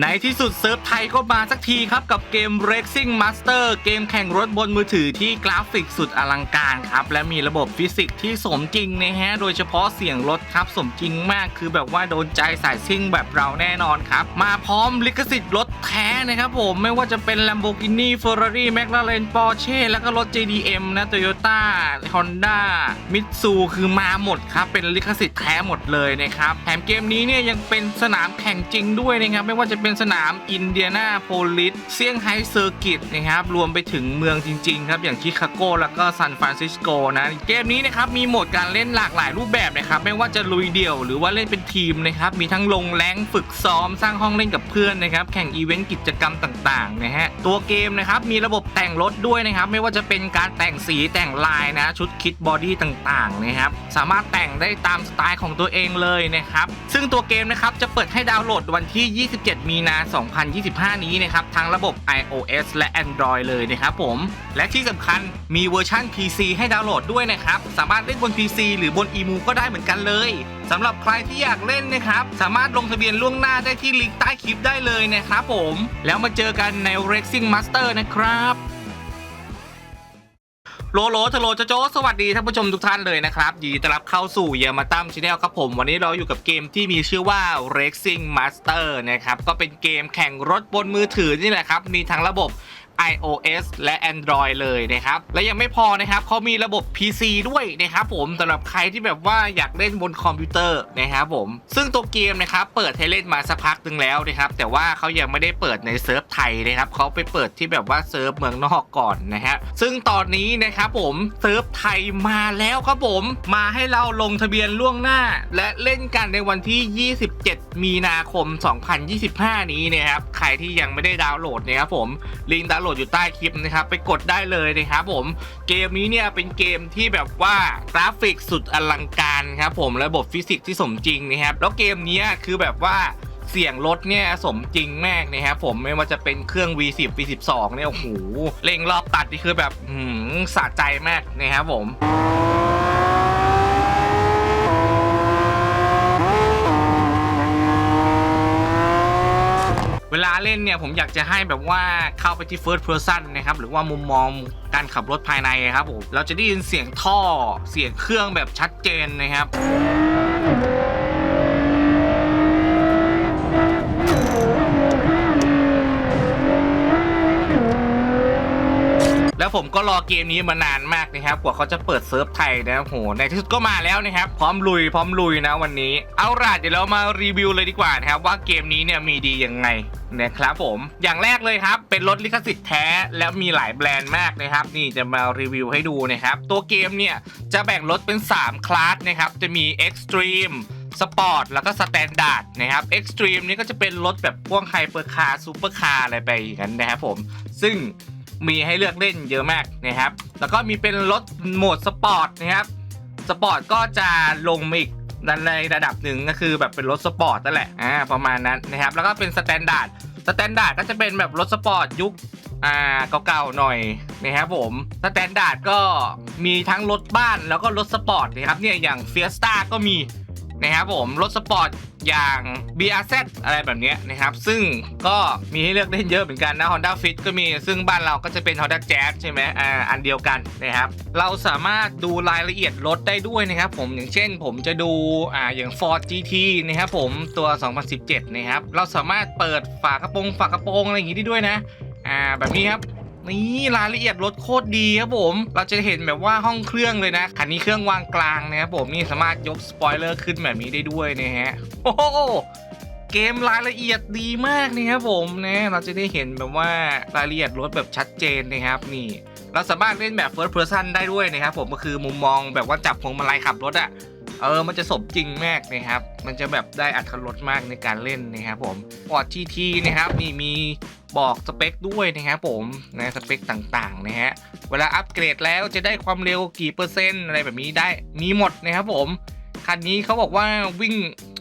ในที่สุดเซิร์ฟไทยก็มาสักทีครับกับเกม Racing Master เกมแข่งรถบนมือถือที่กราฟิกสุดอลังการครับ และมีระบบฟิสิกส์ที่สมจริงนะฮะ โดยเฉพาะเสียงรถครับสมจริงมากคือแบบว่าโดนใจสายซิ่งแบบเราแน่นอนครับ มาพร้อมลิขสิทธิ์รถแท้นะครับผม ไม่ว่าจะเป็น Lamborghini Ferrari McLaren Porsche แล้วก็รถ JDM นะ Toyota Honda Mitsu คือมาหมดครับเป็นลิขสิทธิ์แท้หมดเลยนะครับแถมเกมนี้เนี่ยยังเป็นสนามแข่งจริงด้วยนะครับไม่ว่าจะเป็นสนามอินเดียนาโพลิสเซี่ยงไฮ้เซอร์กิตนะครับ รวมไปถึงเมืองจริง ๆ ครับ อย่างชิคาโกแล้วก็ซานฟรานซิสโกนะ เกมนี้นะครับ มีโหมดการเล่นหลากหลายรูปแบบนะครับ ไม่ว่าจะลุยเดี่ยวหรือว่าเล่นเป็นทีมนะครับ มีทั้งลงแรงฝึกซ้อมสร้างห้องเล่นกับเพื่อนนะครับ แข่งอีเวนต์กิจกรรมต่างๆนะฮะตัวเกมนะครับมีระบบแต่งรถด้วยนะครับ ไม่ว่าจะเป็นการแต่งสีแต่งลายนะชุดคิดบอดี้ต่างๆนะครับสามารถแต่งได้ตามสไตล์ของตัวเองเลยนะครับซึ่งตัวเกมนะครับจะเปิดให้ดาวน์โหลดวันที่ 27 มีีนา 2025 นี้นะครับทั้งระบบ iOS และ Android เลยนะครับผม และที่สำคัญมีเวอร์ชัน PC ให้ดาวน์โหลดด้วยนะครับ สามารถเล่นบน PC หรือบน EMU ก็ได้เหมือนกันเลยสำหรับใครที่อยากเล่นนะครับ สามารถลงทะเบียนล่วงหน้าได้ที่ลิงก์ใต้คลิปได้เลยนะครับผม แล้วมาเจอกันใน Racing Master นะครับ โลโลทโลโจโจสวัสดีท่านผู้ชมทุกท่านเลยนะครับยินดีต้อนรับเข้าสู่เยามาตั้มชาแนลครับผมวันนี้เราอยู่กับเกมที่มีชื่อว่า Racing Master นะครับก็เป็นเกมแข่งรถบนมือถือนี่แหละครับมีทั้งระบบ iOS และ Android เลยนะครับ และยังไม่พอนะครับเขามีระบบ PC ด้วยนะครับผมสำหรับใครที่แบบว่าอยากเล่นบนคอมพิวเตอร์นะครับผม ซึ่งตัวเกมนะครับเปิดให้เล่นมาสักพักหนึ่งแล้วนะครับ แต่ว่าเขายังไม่ได้เปิดในเซิร์ฟไทยนะครับเขาไปเปิดที่แบบว่าเซิร์ฟเมืองนอกก่อนนะฮะ ซึ่งตอนนี้นะครับผมเซิร์ฟไทยมาแล้วครับผม มาให้เราลงทะเบียนล่วงหน้า และเล่นกันในวันที่ 27 มีนาคม 2025 นี้นะครับ ใครที่ยังไม่ได้ดาวน์โหลดนะครับผม ลิงก์ดาวน์โหลดอยู่ใต้คลิปนะครับ ไปกดได้เลยนะครับผมเกมนี้เนี่ยเป็นเกมที่แบบว่ากราฟิกสุดอลังการครับผมระบบฟิสิกส์ที่สมจริงนะครับแล้วเกมนี้คือแบบว่าเสียงรถเนี่ยสมจริงมากนะครับผมไม่ว่าจะเป็นเครื่อง V10 V12 เนี่ยโอ้โหเร่งรอบตัดนี่คือแบบหืมสะใจมากนะครับผม เวลาเล่นเนี่ยผมอยากจะให้แบบว่าเข้าไปที่ first person นะครับ หรือว่ามุมมองการขับรถภายในครับผม เราจะได้ยินเสียงท่อ เสียงเครื่องแบบชัดเจนนะครับ แล้ว ผมก็รอเกมนี้มานานมากนะครับกว่าเขาจะเปิดเซิร์ฟไทยนะโหในที่สุดก็มาแล้วนะครับพร้อมลุยพร้อมลุยนะวันนี้ เอาล่ะเดี๋ยวเรามารีวิวเลยดีกว่านะครับว่าเกมนี้เนี่ยมีดียังไงนะครับผมอย่างแรกเลยครับ เป็นรถลิขสิทธิ์แท้แล้วมีหลายแบรนด์มากนะครับ นี่จะมารีวิวให้ดูนะครับ ตัวเกมเนี่ยจะแบ่งรถเป็น 3 คลาสนะครับ จะมี Extreme สปอร์ตแล้วก็สแตนดาร์ดนะครับเอ็กซ์ตรีมนี่ก็จะเป็นรถแบบพวกไฮเปอร์คาร์ซูเปอร์คาร์อะไรไปอย่างนั้นนะครับผม ซึ่ง มีให้เลือกเล่นเยอะมากนะครับ แล้วก็มีเป็นรถโหมดสปอร์ตนะครับ สปอร์ตก็จะลงมาอีกในระดับหนึ่งก็คือแบบเป็นรถสปอร์ตนั่นแหละ อ่า ประมาณนั้นนะครับ แล้วก็เป็นสแตนดาร์ด สแตนดาร์ดก็จะเป็นแบบรถสปอร์ตยุค อ่า เก่าๆหน่อยนะครับผม สแตนดาร์ดก็มีทั้งรถบ้านแล้วก็รถสปอร์ตนะครับ เนี่ยอย่างเฟียสต้าก็มี นะครับผมรถสปอร์ตอย่าง BRZ อะไรแบบนี้นะครับ ซึ่งก็มีให้เลือกเล่นเยอะเหมือนกันนะ Honda Fit ก็มีซึ่งบ้านเราก็จะเป็น Honda Jazz ใช่ไหมอ่าอันเดียวกันนะครับ เราสามารถดูรายละเอียดรถได้ด้วยนะครับ ผมอย่างเช่น ผมจะดูอ่าอย่าง Ford GT นะครับผมตัว 2017 นะครับ เราสามารถเปิดฝากระโปรงฝากระโปรงอะไรอย่างงี้ได้ด้วยนะอ่าแบบนี้ครับ นี่รายละเอียดรถโคตรดีครับผม เราจะเห็นแบบว่าห้องเครื่องเลยนะ คันนี้เครื่องวางกลางนะครับผมนี่สามารถยกสปอยเลอร์ขึ้นแบบนี้ได้ด้วยนะฮะ โอ้โหเกมรายละเอียดดีมากนะครับผมนะเราจะได้เห็นแบบว่ารายละเอียดรถแบบชัดเจนนะครับนี่ เราสามารถเล่นแบบ first person ได้ด้วยนะครับผมก็คือมุมมองแบบว่าจับพวงมาลัยขับรถอะ เออมันจะสมจริงมากนะครับ มันจะแบบได้อัตรสมากในการเล่นนะครับผมปอดทีทีนะครับนี่มีบอกสเปคด้วยนะครับผมนะสเปคต่างๆนะฮะเวลาอัปเกรดแล้วจะได้ความเร็วกี่เปอร์เซ็นต์อะไรแบบนี้ได้มีหมดนะครับผมคันนี้เขาบอกว่าวิ่ง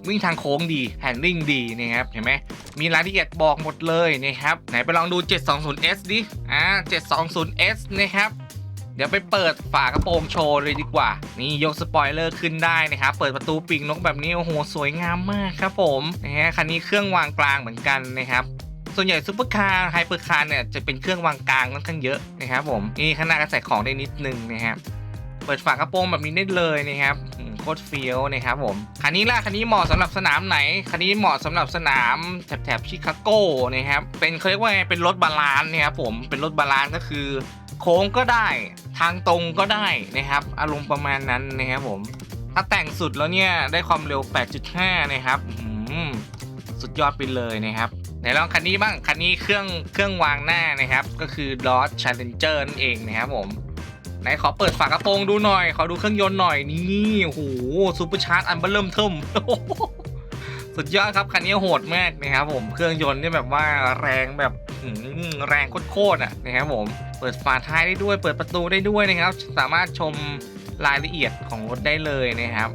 วิ่งทางโค้งดีแฮนดิ้งดีนะครับเห็นไหมมีรายละเอียดบอกหมดเลยนะครับไหนไปลองดู 720S ดิอ่า 720S นะครับ เดี๋ยวไปเปิดฝากระโปรงโชว์เลยดีกว่า นี่ยกสปอยเลอร์ขึ้นได้นะครับเปิดประตูปีกนกแบบนี้โอ้โหสวยงามมากครับผมนะฮะคันนี้เครื่องวางกลางเหมือนกันนะครับส่วนใหญ่ซูเปอร์คาร์ไฮเปอร์คาร์เนี่ยจะเป็นเครื่องวางกลางค่อนข้างเยอะนะครับผมนี่ข้างหน้าก็ใส่ของได้นิดนึงนะครับเปิดฝากระโปรงแบบนี้ได้เลยนะครับโคตรเฟี้ยวนะครับผมคันนี้ล่ะคันนี้เหมาะสำหรับสนามไหนคันนี้เหมาะสำหรับสนามแถบแถบชิคาโกนะครับเป็นเขาเรียกว่าไงเป็นรถบาลานซ์นะครับผมเป็นรถบาลานซ์ก็คือ โค้งก็ได้ ทางตรงก็ได้นะครับ อารมณ์ประมาณนั้นนะครับผม ถ้าแต่งสุดแล้วเนี่ยได้ความเร็ว 8.5 นะครับสุดยอดไปเลยนะครับไหนลองคันนี้บ้าง คันนี้เครื่องเครื่องวางหน้านะครับ ก็คือ Dodge Challenger นั่นเองนะครับผมไหนขอเปิดฝากระโปรงดูหน่อย ขอดูเครื่องยนต์หน่อยนี่โอ้โหซูเปอร์ชาร์จอันเบิ่มเทิม สุดยอดครับคันนี้โหดมากนะครับผมเครื่องยนต์เนี่ยแบบว่าแรงแบบแรงโคตรๆอะนะครับผมเปิดฝาท้ายได้ด้วย เปิดประตูได้ด้วยนะครับ สามารถชมรายละเอียดของรถได้เลยนะครับ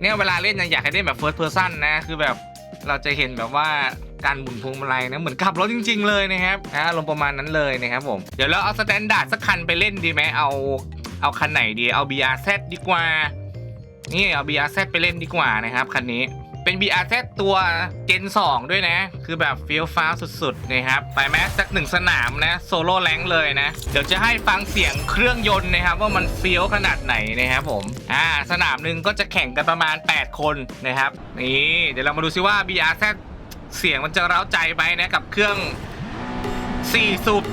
เนี่ยเวลาเล่นยังอยากให้เล่นแบบ first person นะคือแบบเราจะเห็นแบบว่าการหมุนพวงมาลัยนะเหมือนขับรถจริง ๆ เลยนะครับนะอารมณ์ประมาณนั้นเลยนะครับผมเดี๋ยวเราเอาสแตนดาร์ดสักคันไปเล่นดีไหมเอาเอาคันไหนดีเอา BRZ ดีกว่านี่เอา BRZ ไปเล่นดีกว่านะครับคันนี้ เป็น BRZ ตัว Gen 2ด้วยนะ คือแบบเฟี้ยวฟ้าสุดๆนะครับ ไปแม้สักหนึ่งสนามนะ โซโล่แรงเลยนะ เดี๋ยวจะให้ฟังเสียงเครื่องยนต์นะครับ ว่ามันเฟี้ยวขนาดไหนนะครับผม อ่า สนามหนึ่งก็จะแข่งกันประมาณ 8 คนนะครับ นี่ เดี๋ยวเรามาดูซิว่า BRZ เสียงมันจะเร้าใจไหมนะกับเครื่อง4สูบ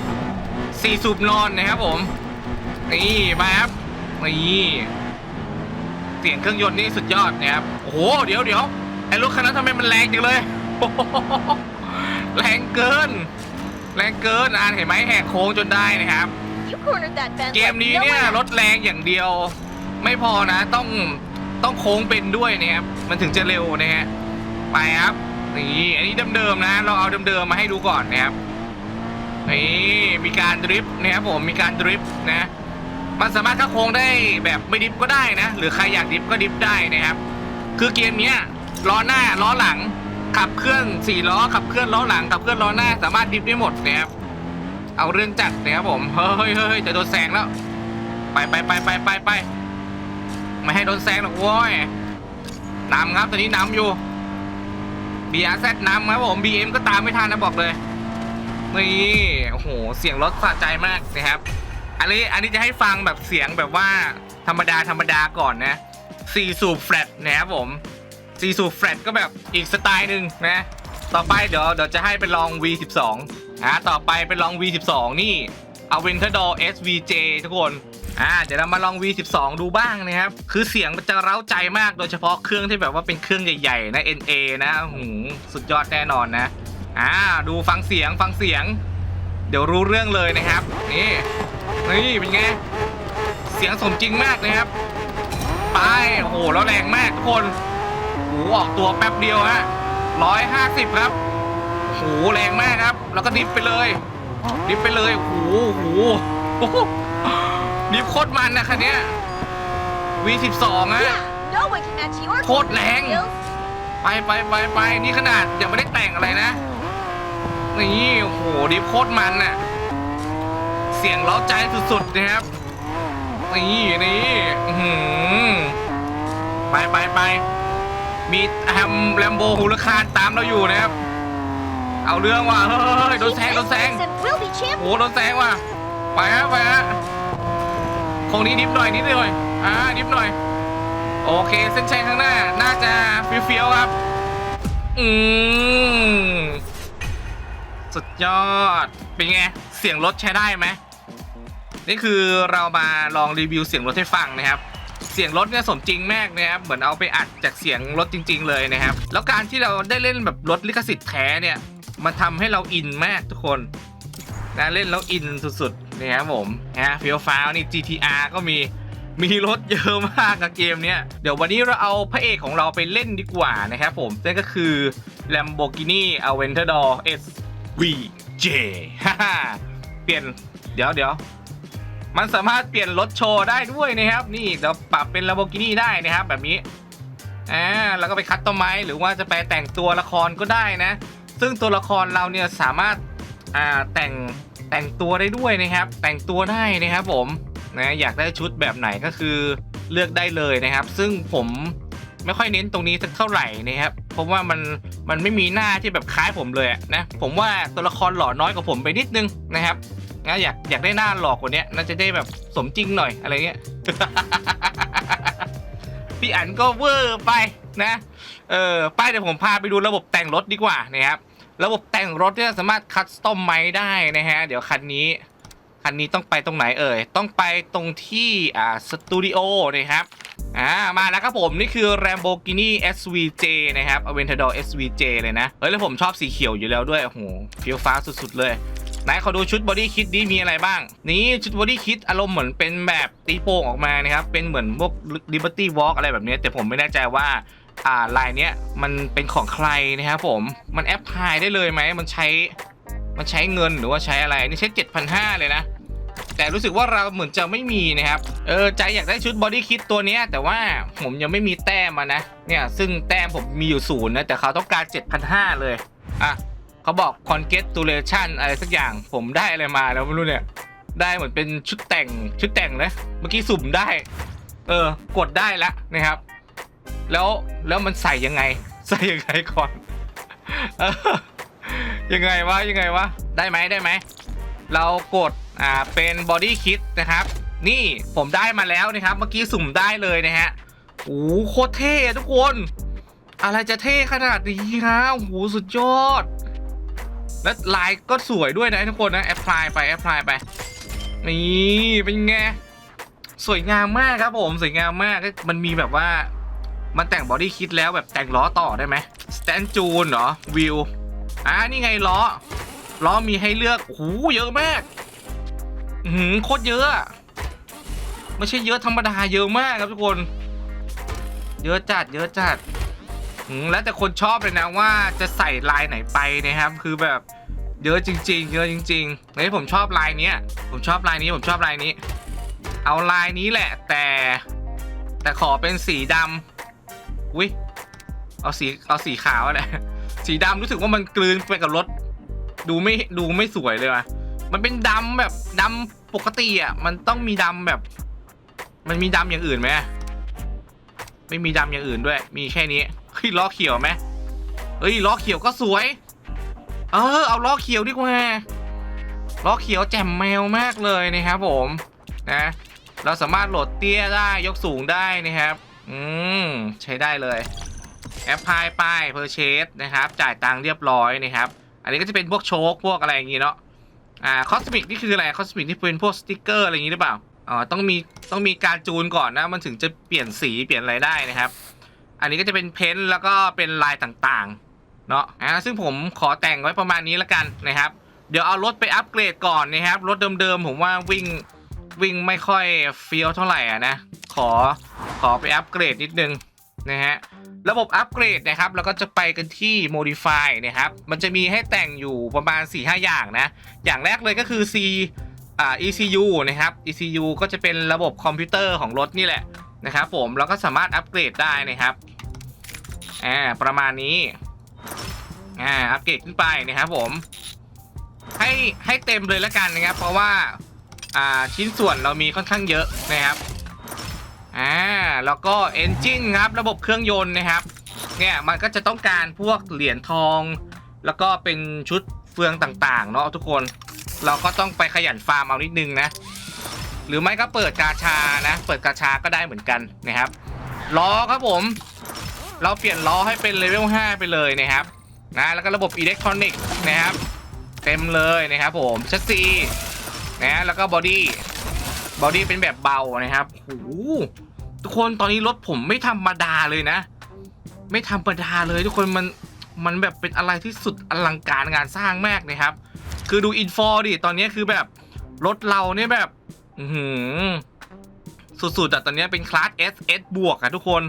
4สูบนอนนะครับผม นี่มาครับ นี่เสียงเครื่องยนต์นี่สุดยอดนะครับ โอ้โห เดี๋ยวเดี๋ยว ไอ้รถคันนั้นทำไมมันแรงจังเลยโอ้โหแรงเกิน แรงเกินอ่านเห็นไหมแหกโค้งจนได้นะครับ You cornered that fence เกม like นี้ no เนี่ย one รถแรงอย่างเดียว ไม่พอนะต้องต้องโค้งเป็นด้วยนะครับมันถึงจะเร็วนะฮะไปครับนี่อันนี้เดิมๆนะ เราเอาเดิมๆมาให้ดูก่อนนะครับนี่มีการดริฟต์นะครับผมมีการดริฟต์นะ มันสามารถเข้าโค้งได้แบบไม่ดริฟต์ก็ได้นะ หรือใครอยากดริฟต์ก็ดริฟต์ได้นะครับ คือเกมเนี้ย ล้อหน้าล้อหลัง ขับเคลื่อนสี่ล้อขับเคลื่อนล้อหลังขับเคลื่อนล้อหน้าสามารถดิฟได้หมดนะครับเอาเรื่องจัดนะครับผมเฮ้ยเฮ้ยจะโดนแซงแล้ว ไปไปไปไปไปไปไม่ให้โดนแซงหรอกโว้ยนำครับตอนนี้นำอยู่ BRZ นำครับผม BM ก็ตามไม่ทันนะบอกเลยนี่โอ้โหเสียงรถสะใจมากนะครับ อันนี้อันนี้จะให้ฟังแบบเสียงแบบว่าธรรมดาธรรมดาก่อนนะสี่สูบแฟลตนะครับผม สี่สูแฟลตก็แบบอีกสไตล์หนึ่งนะ ต่อไปเดี๋ยวเดี๋ยวจะให้ไปลอง V12 อ่าต่อไปไปลอง V12 นี่เอาเวนเทอร์ดอ SVJ ทุกคนอ่าเดี๋ยวเรามาลอง V12 ดูบ้างนะครับ คือเสียงมันจะเร้าใจมากโดยเฉพาะเครื่องที่แบบว่าเป็นเครื่องใหญ่ๆนะ NA นะหูสุดยอดแน่นอนนะอ่าดูฟังเสียงฟังเสียง เดี๋ยวรู้เรื่องเลยนะครับ นี่นี่เป็นไง เสียงสมจริงมากนะครับ ไป โอ้โหแล้วแรงมากทุกคน หออกตัวแป๊บเดียวฮะร้อยห้าสิบครับโอ้โหแรงมากครับ แล้วก็ดิฟไปเลย ดิฟไปเลยโอ้โหโอ้โหโอ้โหดิฟโคตรมันนะคันเนี้ย V12 อะ Yeah, no one can match your โคตรแรง skills. ไปไปไปไปนี่ขนาดยังไม่ได้แต่งอะไรนะ นี่โอ้โหดิฟโคตรมันน่ะ เสียงเล้าใจสุดๆนะครับ นี่นี่อื้อหือไปไปไป มีแฮมแลมโบฮูลคานตามเราอยู่นะครับ เอาเรื่องว่ะเฮ้ยโดนแซงโดนแซงโอ้โดนแซงว่ะไปฮะไปฮะคงนี้ดิฟหน่อยนิดหน่อยอ่าดิฟหน่อย โอเคเส้นชัยข้างหน้า น่าจะเฟี้ยวๆครับ อืมสุดยอดเป็นไงเสียงรถใช้ได้ไหมนี่คือเรามาลองรีวิวเสียงรถให้ฟังนะครับ สียงรถเนี่ยสมจริงมากนะครับเหมือนเอาไปอัดจากเสียงรถจริง ๆ เลยนะครับ แล้วการที่เราได้เล่นแบบรถลิขสิทธิ์แท้เนี่ยมันทำให้เราอินมากทุกคนนะเล่นแล้วอินสุดๆนะครับผมนะเฟียวฟ้าวนี่ GTR ก็มีมีรถเยอะมากกับเกมเนี้ยเดี๋ยววันนี้เราเอาพระเอกของเราไปเล่นดีกว่านะครับผมนั่นก็คือ Lamborghini Aventador SVJ ฮ่าฮ่าเปลี่ยนเดี๋ยวเดี๋ยว มันสามารถเปลี่ยนรถโชว์ได้ด้วยนะครับ นี่เราปรับเป็น Lamborghini ได้นะครับ แบบนี้อ่าแล้วก็ไปคัดต้นไม้หรือว่าจะไปแต่งตัวละครก็ได้นะ ซึ่งตัวละครเราเนี่ยสามารถอ่าแต่งแต่งตัวได้ด้วยนะครับ แต่งตัวได้นะครับผมนะอยากได้ชุดแบบไหนก็คือเลือกได้เลยนะครับ ซึ่งผมไม่ค่อยเน้นตรงนี้สักเท่าไหร่นะครับ เพราะว่ามันมันไม่มีหน้าที่แบบคล้ายผมเลยนะ ผมว่าตัวละครหล่อน้อยกว่าผมไปนิดนึงนะครับ นะอยากอยากได้หน้าหลอกว่านี้น่าจะได้แบบสมจริงหน่อยอะไรเงี้ย พี่อันก็เวอร์ไปนะ เออป้ายเดี๋ยวผมพาไปดูระบบแต่งรถดีกว่านะครับระบบแต่งรถเนี่ยสามารถคัสตอมไม้ได้นะฮะ เดี๋ยวคันนี้ คันนี้ต้องไปตรงไหนเอ่ย ต้องไปตรงที่อ่าสตูดิโอนะครับอ่ามาแล้วครับผมนี่คือ Lamborghini SVJ นะครับ Aventador SVJ เลยนะ เฮ้ย แล้วผมชอบสีเขียวอยู่แล้วด้วย โอ้โหเฟี้ยวฟ้าสุดๆเลย ไหนขอดูชุดบอดี้คิดดีมีอะไรบ้าง นี่ชุดบอดี้คิดอารมณ์เหมือนเป็นแบบตีโป่งออกมานะครับ เป็นเหมือนพวก Liberty Walk อะไรแบบนี้ แต่ผมไม่แน่ใจว่าอ่าลายเนี้ยมันเป็นของใครนะครับผมมันแอปพลายได้เลยไหมมันใช้มันใช้เงินหรือว่าใช้อะไรนี่ใช้7,500เลยนะแต่รู้สึกว่าเราเหมือนจะไม่มีนะครับ เออใจอยากได้ชุดบอดี้คิดตัวนี้แต่ว่าผมยังไม่มีแต้มมานะ เนี่ยซึ่งแต้มผมมีอยู่ศูนย์นะแต่เขาต้องการ 7,500 เลย อะ เขาบอก congratulation อะไรสักอย่างผมได้อะไรมาแล้วไม่รู้เนี่ย ได้เหมือนเป็นชุดแต่งชุดแต่งนะเมื่อกี้สุ่มได้ เออกดได้แล้วนะครับ แล้วแล้วมันใส่ยังไง ใส่ยังไงก่อนเออยังไงวะยังไงวะได้ไหมได้ไหมเรากดอ่าเป็นบอดี้คิดนะครับ นี่ผมได้มาแล้วนะครับ เมื่อกี้สุ่มได้เลยนะฮะโอ้โหโคตรเท่ทุกคน อะไรจะเท่ขนาดนี้นะโอ้โหสุดยอด และลายก็สวยด้วยนะทุกคนนะแอปพลายไปแอปพลายไปนี่เป็นไงสวยงามมากครับผมสวยงามมากมันมีแบบว่ามันแต่งบอดี้คิดแล้วแบบแต่งล้อต่อได้ไหมสแตนจูนเหรอวิวอ่านี่ไงล้อล้อมีให้เลือกโอ้โหเยอะมากหือโคตรเยอะไม่ใช่เยอะธรรมดาเยอะมากครับทุกคน เยอะจัด เยอะจัดอืมแล้วแต่คนชอบเลยนะว่าจะใส่ลายไหนไปนะครับ คือแบบ เยอะจริง ๆ เยอะจริงๆเฮ้ยผมชอบลายนี้ผมชอบลายนี้ผมชอบลายนี้ เอาลายนี้แหละ แต่แต่ขอเป็นสีดำอุ้ยเอาสีเอาสีขาวแหละสีดำรู้สึกว่ามันกลืนไปกับรถ ดูไม่ดูไม่สวยเลยว่ะมันเป็นดำแบบดำปกติอะมันต้องมีดำแบบ มันมีดำอย่างอื่นไหมไม่มีดำอย่างอื่นด้วย มีแค่นี้เฮ้ยล้อเขียวไหมเฮ้ยล้อเขียวก็สวย เออเอาล้อเขียวดีกว่าล้อเขียวแจ่มแมวมากเลยนะครับผมนะเราสามารถโหลดเตี้ยได้ยกสูงได้นะครับ อืมใช้ได้เลยแอปพลายป้ายเพอร์เชสนะครับจ่ายตังค์เรียบร้อยนะครับ อันนี้ก็จะเป็นพวกโชคพวกอะไรอย่างงี้เนาะอ่าคอสมิกนี่คืออะไรคอสมิกนี่เป็นพวกสติกเกอร์อะไรอย่างงี้หรือเปล่าอ๋อต้องมีต้องมีการจูนก่อนนะมันถึงจะเปลี่ยนสีเปลี่ยนอะไรได้นะครับ อันนี้ก็จะเป็นเพ้นท์แล้วก็เป็นลายต่างๆ เนาะอ่าซึ่งผมขอแต่งไว้ประมาณนี้แล้วกันนะครับ เดี๋ยวเอารถไปอัปเกรดก่อนนะครับรถเดิมๆผมว่าวิ่งวิ่งไม่ค่อยเฟี้ยวเท่าไหร่อะนะขอขอไปอัปเกรดนิดนึงนะฮะระบบอัปเกรดนะครับเราก็จะไปกันที่ modify นะครับ มันจะมีให้แต่งอยู่ประมาณ 4-5 อย่างนะ อย่างแรกเลยก็คือ C อ่า ECU นะครับ ECU ก็จะเป็นระบบคอมพิวเตอร์ของรถนี่แหละนะครับผมแล้วก็สามารถอัปเกรดได้นะครับอ่าประมาณนี้ อ่าอัปเกรดขึ้นไปนะครับผม ให้ให้เต็มเลยแล้วกันนะครับ เพราะว่าอ่าชิ้นส่วนเรามีค่อนข้างเยอะนะครับอ่าแล้วก็ Engine ครับระบบเครื่องยนต์นะครับเนี่ยมันก็จะต้องการพวกเหรียญทอง แล้วก็เป็นชุดเฟืองต่างๆ เนาะทุกคนเราก็ต้องไปขยันฟาร์มเอานิดนึงนะ หรือไม่ก็เปิดกาชานะ เปิดกาชาก็ได้เหมือนกันนะครับล้อครับผม เราเปลี่ยนล้อให้เป็นเลเวล5ไปเลยนะครับ นะแล้วก็ระบบอิเล็กทรอนิกส์นะครับ เต็มเลยนะครับผมชัสซีนะแล้วก็บอดี้บอดี้เป็นแบบเบานะครับโอ้ทุกคนตอนนี้รถผมไม่ธรรมดาเลยนะ ไม่ธรรมดาเลยทุกคนมันมันแบบเป็นอะไรที่สุดอลังการงานสร้างมากนะครับ คือดูอินฟอร์ดิตอนนี้คือแบบรถเราเนี่ยแบบอือหือสุดๆอะตอนนี้เป็นคลาส S S บวกอะทุกคน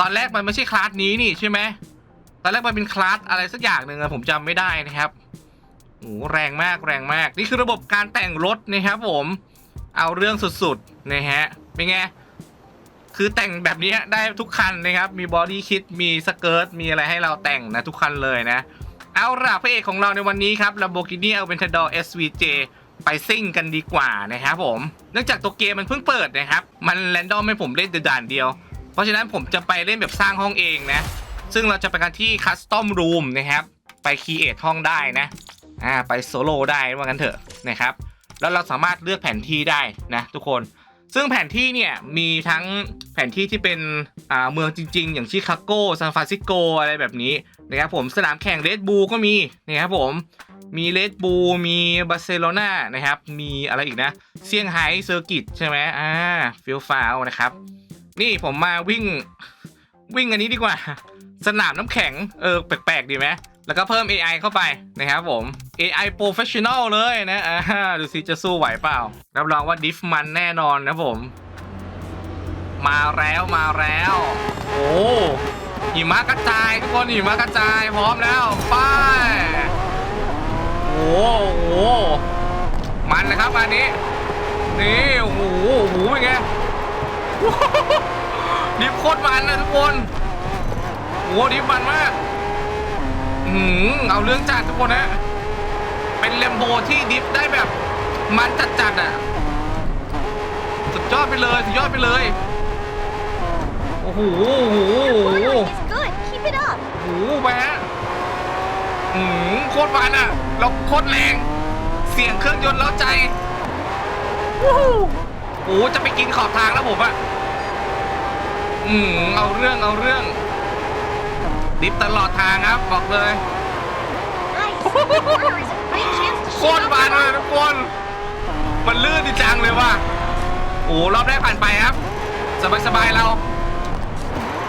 ตอนแรกมันไม่ใช่คลาสนี้นี่ใช่ไหม ตอนแรกมันเป็นคลาสอะไรสักอย่างหนึ่งอะผมจำไม่ได้นะครับโอ้โหแรงมากแรงมาก นี่คือระบบการแต่งรถนะครับผมเอาเรื่องสุดๆนะฮะเป็นไงคือแต่งแบบนี้ได้ทุกคันนะครับ มีบอดี้คิด มีสเกิร์ต มีอะไรให้เราแต่งนะทุกคันเลยนะ เอาล่ะพระเอกของเราในวันนี้ครับ Lamborghini Aventador SVJ ไปซิ่งกันดีกว่านะครับผม เนื่องจากตัวเกมมันเพิ่งเปิดนะครับ มันแรนดอมให้ผมเล่นแต่ด่านเดียว เพราะฉะนั้นผมจะไปเล่นแบบสร้างห้องเองนะ ซึ่งเราจะไปกันที่คัสตอมรูมนะครับ ไปคีเอทห้องได้นะอ่าไปโซโล่ได้ว่างั้นเถอะนะครับ แล้วเราสามารถเลือกแผนที่ได้นะทุกคน ซึ่งแผนที่เนี่ยมีทั้งแผนที่ที่เป็นอ่าเมืองจริง ๆ อย่างชิคาโกซานฟรานซิสโกอะไรแบบนี้นะครับผมสนามแข่งเรดบูก็มีนะครับผมมีเรดบูมีบาร์เซโลนานะครับ มีอะไรอีกนะเซี่ยงไฮ้เซอร์กิตใช่ไหมอ่าฟิลฟาวนะครับ นี่ผมมาวิ่งวิ่งอันนี้ดีกว่า สนามน้ำแข็ง เออ แปลกๆ ดีไหมแล้วก็เพิ่ม AI เข้าไปนะครับผม AI Professional เลยนะอ่าดูสิจะสู้ไหวเปล่า รับรองว่าดิฟมันแน่นอนนะผม มาแล้วมาแล้ว โอ้หิมะกระจายทุกคนหิมะกระจายพร้อมแล้วไปโอ้โหมันนะครับอันนี้ นี่โอ้โหโอ้โหเป็นไงดิฟโคตรมันนะทุกคน หดิฟมันมากอืมเอาเรื่องจัดทุกคนนะ เป็นเลมโบที่ดิฟได้แบบมันจัดๆอะ สุดยอดไปเลย สุดยอดไปเลย โอ้โห โอ้โห โอ้โห Cornering is good. Keep it up. โอ้โหไปฮะอืมโคตรมันอะแล้วโคตรแรง เสียงเครื่องยนต์เล้าใจวู้ฮู้โอ้โหจะไปกินขอบทางแล้วผมอะ อืมเอาเรื่องเอาเรื่อง ดิฟตลอดทางครับบอกเลยโคตร off มันเลยทุกคน มันลื่นดีจังเลยว่ะโอ้รอบแรกผ่านไปครับ สบายสบายๆเรา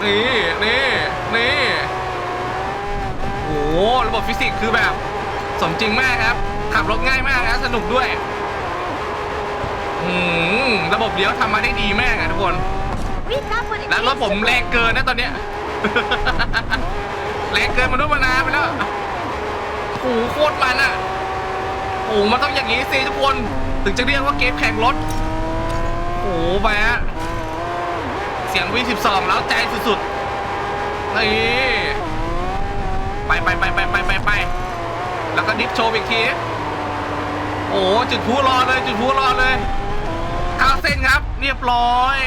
นี่นี่นี่โอ้ระบบฟิสิกส์คือแบบ สมจริงมากครับ ขับรถง่ายมากครับสนุกด้วยอืมระบบเลี้ยวทำมาได้ดีมากอะทุกคน แล้วรถผมแรงเกินนะตอนเนี้ย แรงเกินมนุษย์มานาไปแล้วโอ้โหโคตรมันอะโอ้โหมันต้องอย่างนี้สิทุกคน ถึงจะเรียกว่าเกมแข่งรถโอ้โหไปฮะเสียงวีสิบสองแล้วใจสุดๆนี่ไปไปไปไปไปไปไปแล้วก็ดิฟโชว์อีกที โอ้โหจุดพลุรอเลย จุดพลุรอเลยข้าเส้นครับ เรียบร้อย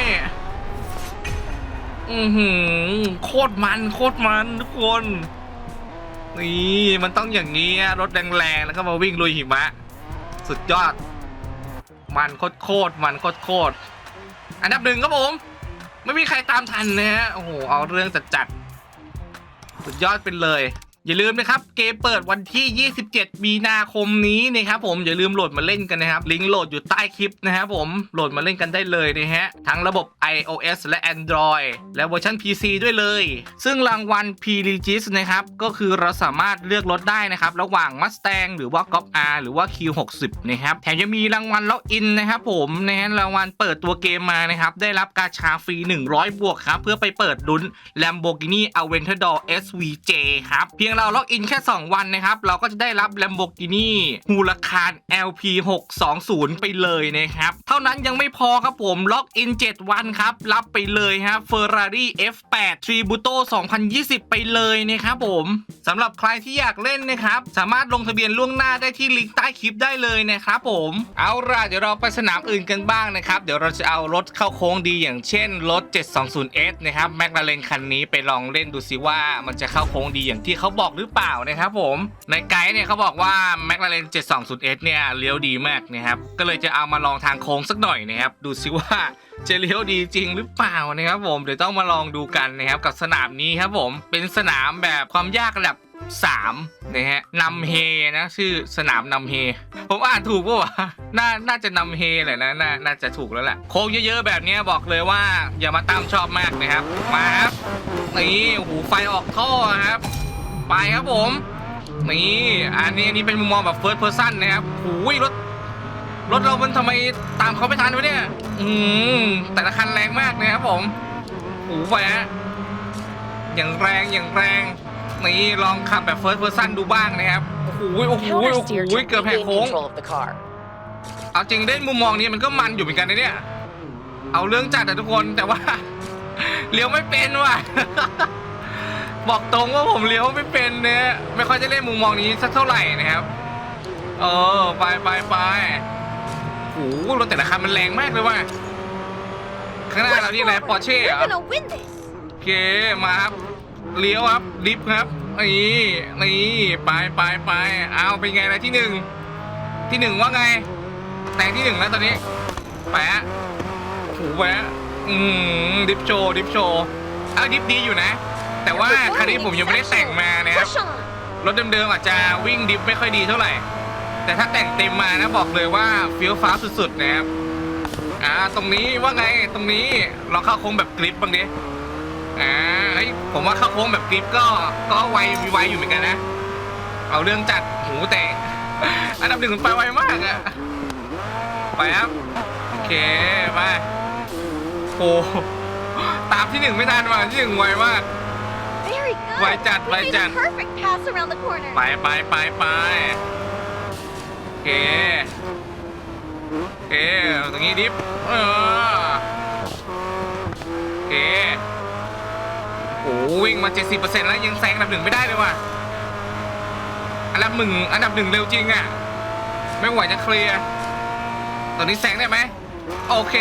อือหือโคตรมันโคตรมันทุกคน นี่มันต้องอย่างนี้อะรถแรงๆแล้วก็มาวิ่งลุยหิมะ สุดยอด มันโคตรโคตรมันโคตรโคตรอันดับหนึ่งครับผม ไม่มีใครตามทันนะฮะโอ้โหเอาเรื่องจัดจัดสุดยอดเป็นเลย อย่าลืมนะครับเกมเปิดวันที่ 27 มีนาคมนี้นะครับผมอย่าลืมโหลดมาเล่นกันนะครับลิงก์โหลดอยู่ใต้คลิปนะครับผมโหลดมาเล่นกันได้เลยนะฮะทั้งระบบ iOS และ Android และเวอร์ชัน PC ด้วยเลย ซึ่งรางวัล p r e g i s นะครับก็คือเราสามารถเลือกรถได้นะครับระหว่าง Mustang หรือว่า Golf R หรือว่า Q60 นะครับแถมยังมีรางวัลล็อกอินนะครับผมนะฮะรางวัลเปิดตัวเกมมานะครับได้รับกาชาฟรี 100 บวกครับเพื่อไปเปิดลุ้น Lamborghini Aventador SVJ ครับเพียงเราล็อกอินแค่ 2 วันนะครับ เราก็จะได้รับ Lamborghini Huracan LP 620ไปเลยนะครับ เท่านั้นยังไม่พอครับผมล็อกอิน 7 วันครับ รับไปเลยครับ Ferrari F8 Tributo 2020 ไปเลยนะครับผมสำหรับใครที่อยากเล่นนะครับ สามารถลงทะเบียนล่วงหน้าได้ที่ลิงก์ใต้คลิปได้เลยนะครับผมเอาล่ะเดี๋ยวเราไปสนามอื่นกันบ้างนะครับ เดี๋ยวเราจะเอารถเข้าโค้งดีอย่างเช่นรถ 720S นะครับแมคลาเรนคันนี้ไปลองเล่นดูซิว่ามันจะเข้าโค้งดีอย่างที่เขาบอกหรือเปล่านะครับผมในไกด์เนี่ยเขาบอกว่า McLaren 720S เนี่ยเลี้ยวดีมากนะครับก็เลยจะเอามาลองทางโค้งสักหน่อยนะครับดูซิว่าจะเลี้ยวดีจริงหรือเปล่านะครับผมเดี๋ยวต้องมาลองดูกันนะครับกับสนามนี้ครับผมเป็นสนามแบบความยากระดับ3นะฮะนำเฮนะชื่อสนามนำเฮ ผมอ่านถูกปะวะน่าน่าจะนำเฮแหละนะน่าน่าจะถูกแล้วแหละโค้งเยอะๆแบบนี้บอกเลยว่าอย่ามาตามชอบมากนะครับมาครับนี่โอ้โหไฟออกท่อครับ ไปครับผม นี่อันนี้อันนี้เป็นมุมมองแบบ first person นะครับโอ้ยรถรถเรามันทำไมตามเขาไม่ทันวะเนี่ย อืมแต่ละคันแรงมากนะครับผมโอ้โหไปฮะอย่างแรงอย่างแรง นี่ลองขับแบบ first person ดูบ้างนะครับ โอ้โห โอ้โห โอ้ Counter โห steer to เกือบแหก regain โค้ง control of the car. เอาจริงเล่นมุมมองนี้มันก็มันอยู่เหมือนกันนะเนี่ย เอาเรื่องจัดแต่ทุกคนแต่ว่าเลี้ยวไม่เป็นว่ะ บอกตรงว่าผมเลี้ยวไม่เป็นเนี่ยไม่ค่อยจะเล่นมุมมองนี้สักเท่าไหร่นะครับ เออ ไปไปไปรถแต่ละคันมันแรงมากเลยว่ะข้างหน้าเรานี่อะไรปอร์เช่เหร We're อ gonna win this. โอเคมาครับเลี้ยวครับลิฟต์ครับนี่นี่ไปไปไปเอาเป็นไงนะที่หนึ่งที่หนึ่งว่าไง แต่งที่หนึ่งแล้วตอนนี้แปะโอ้โหแปะอืมดิฟโชว์ดิฟโชว์เอาดิฟดีอยู่นะ แต่ว่าคันนี้ผมยังไม่ได้แต่งมานะครับรถเดิมๆอาจจะวิ่งดิฟไม่ค่อยดีเท่าไหร่ แต่ถ้าแต่งเต็มมานะบอกเลยว่าเฟี้ยวฟ้าสุดๆนะครับอ่าตรงนี้ว่าไงตรงนี้ลองเข้าโค้งแบบกริปบ้างดิอ่าเฮ้ยผมว่าเข้าโค้งแบบกริปก็ก็ไวมีไวอยู่เหมือนกันนะ เอาเรื่องจัดหูแต่อันดับหนึ่งมันไปไวมากอะไปครับโอเคไปโอ้ตามที่หนึ่งไม่ทันว่ะที่หนึ่งไวมาก Very good. Why Dad, We why made Dad? a perfect pass around the corner. ไปไปไปไปโอเคโอเคตรงนี้ดิฟเออโอเคโอ้วิ่งมา 70%แล้วยังแซงอันดับหนึ่งไม่ได้เลยว่ะอันดับหนึ่งอันดับหนึ่งเร็วจริงอะ ไม่ไหวจะเคลียร์ตอนนี้แซงได้ไหมโอเค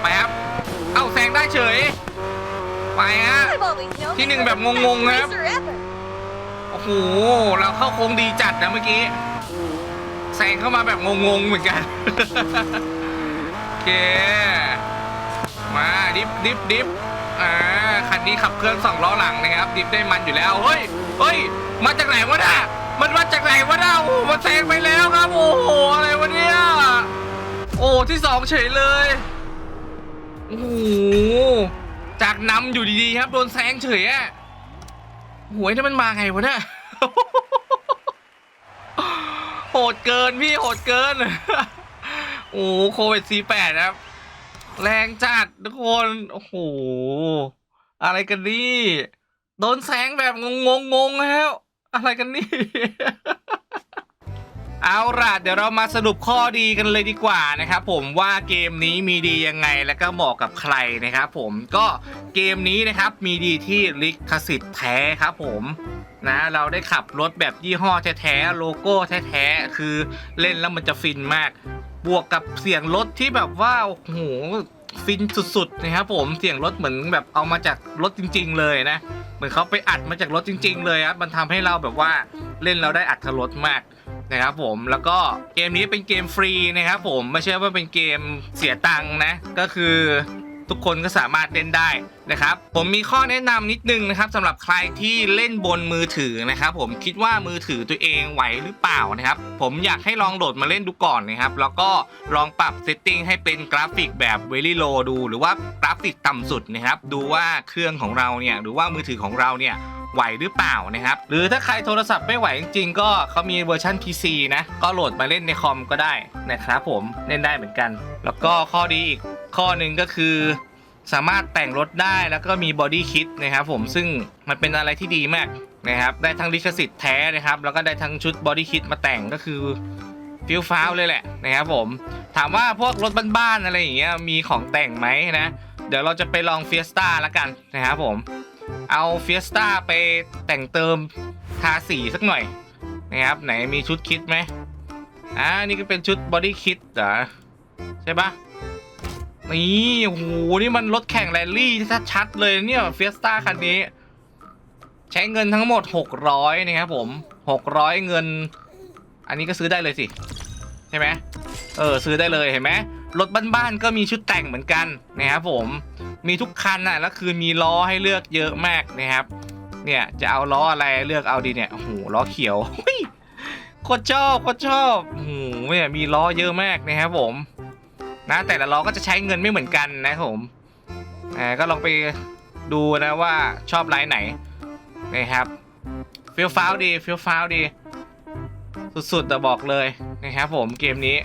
ไปครับ เอ้าแซงได้เฉย ไปฮะ ที่หนึ่งแบบงงๆนะครับ โอ้โห เราเข้าโค้งดีจัดนะเมื่อกี้แซงเข้ามาแบบงงๆเหมือนกัน โอเค มาดิฟดิฟดิฟอ่าคันนี้ขับเคลื่อนสองล้อหลังนะครับ ดิฟได้มันอยู่แล้ว เฮ้ยเฮ้ย มาจากไหนวะน่ะมันมาจากไหนวะน่ะโอ้โหมันแซงไปแล้วครับ โอ้โห อะไรวะเนี่ย โอ้ ที่สองเฉยเลย โอ้โห จากนำอยู่ดีๆครับ โดนแซงเฉยอะหวยนี่มันมาไงวะเนี่ยโหดเกินพี่โหดเกิน โอ้โหโควิดสี่แปดครับ แรงจัดทุกคน โอ้โห อะไรกันนี่ โดนแสงแบบงงงงๆแล้ว อะไรกันนี่ เอาล่ะเดี๋ยวเรามาสรุปข้อดีกันเลยดีกว่านะครับผมว่าเกมนี้มีดียังไงและก็เหมาะกับใครนะครับผมก็เกมนี้นะครับมีดีที่ลิขสิทธิ์แท้ครับผมนะเราได้ขับรถแบบยี่ห้อแท้ๆโลโก้แท้ๆคือเล่นแล้วมันจะฟินมาก บวกกับเสียงรถที่แบบว่าโอ้โหฟินสุดๆนะครับผมเสียงรถเหมือนแบบเอามาจากรถจริง ๆ เลยนะเหมือนเขาไปอัดมาจากรถจริง ๆ เลยครับมันทำให้เราแบบว่าเล่นเราได้อัดรถมาก นะครับผมแล้วก็เกมนี้เป็นเกมฟรีนะครับผมไม่ใช่ว่าเป็นเกมเสียตังค์นะก็คือทุกคนก็สามารถเล่นได้นะครับ ผมมีข้อแนะนำนิดนึงนะครับสำหรับใครที่เล่นบนมือถือนะครับ ผมคิดว่ามือถือตัวเองไหวหรือเปล่านะครับ ผมอยากให้ลองโหลดมาเล่นดูก่อนนะครับ แล้วก็ลองปรับเซตติ้งให้เป็นกราฟิกแบบ very low ดู หรือว่ากราฟิกต่ำสุดนะครับ ดูว่าเครื่องของเราเนี่ยหรือว่ามือถือของเราเนี่ย ไหวหรือเปล่านะครับ หรือถ้าใครโทรศัพท์ไม่ไหวจริงๆก็เขามีเวอร์ชัน PC นะ ก็โหลดมาเล่นในคอมก็ได้นะครับผมเล่นได้เหมือนกัน แล้วก็ข้อดีอีกข้อหนึ่งก็คือ สามารถแต่งรถได้แล้วก็มีบอดี้คิดนะครับผมซึ่งมันเป็นอะไรที่ดีมากนะครับได้ทั้งลิขสิทธิ์แท้นะครับแล้วก็ได้ทั้งชุดบอดี้คิดมาแต่งก็คือฟิลฟ้าวเลยแหละนะครับผมถามว่าพวกรถบ้านๆอะไรอย่างเงี้ยมีของแต่งไหมนะ เดี๋ยวเราจะไปลองเฟียสต้าละกันนะครับผม เอาเฟียสต้าไปแต่งเติมทาสีสักหน่อยนะครับไหนมีชุดคิดไหมอ่านี่ก็เป็นชุดบอดี้คิดเหรอใช่ปะนี่โอ้โหนี่มันรถแข่งแรลลี่ชัดๆเลยเนี่ยเฟียสต้าคันนี้ ใช้เงินทั้งหมด 600นะครับผม 600 เงิน อันนี้ก็ซื้อได้เลยสิ ใช่ไหมเออซื้อได้เลยเห็นไหมรถบ้านๆก็มีชุดแต่งเหมือนกันนะครับผม มีทุกคันน่ะแล้วคือมีล้อให้เลือกเยอะมากนะครับ เนี่ยจะเอาล้ออะไรเลือกเอาดีเนี่ยโอ้โหล้อเขียวเฮ้ยโคตรชอบโคตรชอบโอ้โหเนี่ยมีล้อเยอะมากนะครับผม นะแต่ละล้อก็จะใช้เงินไม่เหมือนกันนะผมอ่าก็ลองไปดูนะว่าชอบไลน์ไหนนะครับฟิลฟ้าวดีฟิลฟ้าวดี สุดๆแต่บอกเลยนะครับผมเกมนี้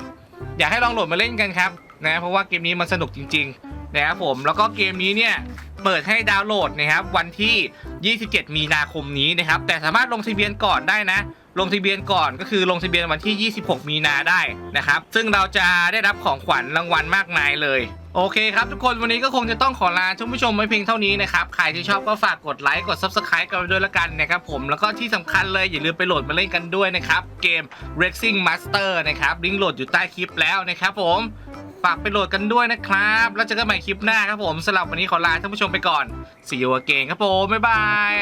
อยากให้ลองโหลดมาเล่นกันครับนะเพราะว่าเกมนี้มันสนุกจริง ๆ นะครับผมแล้วก็เกมนี้เนี่ยเปิดให้ดาวน์โหลดนะครับวันที่ 27 มีนาคมนี้นะครับ แต่สามารถลงทะเบียนก่อนได้นะ ลงทะเบียนก่อนก็คือลงทะเบียนวันที่ 26 มีนาได้นะครับ ซึ่งเราจะได้รับของขวัญรางวัลมากมายเลย โอเคครับทุกคนวันนี้ก็คงจะต้องขอลาท่านผู้ชมไว้เพียงเท่านี้นะครับ ใครที่ชอบก็ฝากกดไลค์กด Subscribe กันไปด้วยละกันนะครับผมแล้วก็ที่สำคัญเลยอย่าลืมไปโหลดมาเล่นกันด้วยนะครับ เกม Racing Master นะครับลิงก์โหลดอยู่ใต้คลิปแล้วนะครับผมฝากไปโหลดกันด้วยนะครับ แล้วเจอกันใหม่คลิปหน้าครับผมสำหรับวันนี้ขอลาท่านผู้ชมไปก่อน See you again ครับผมบ๊ายบาย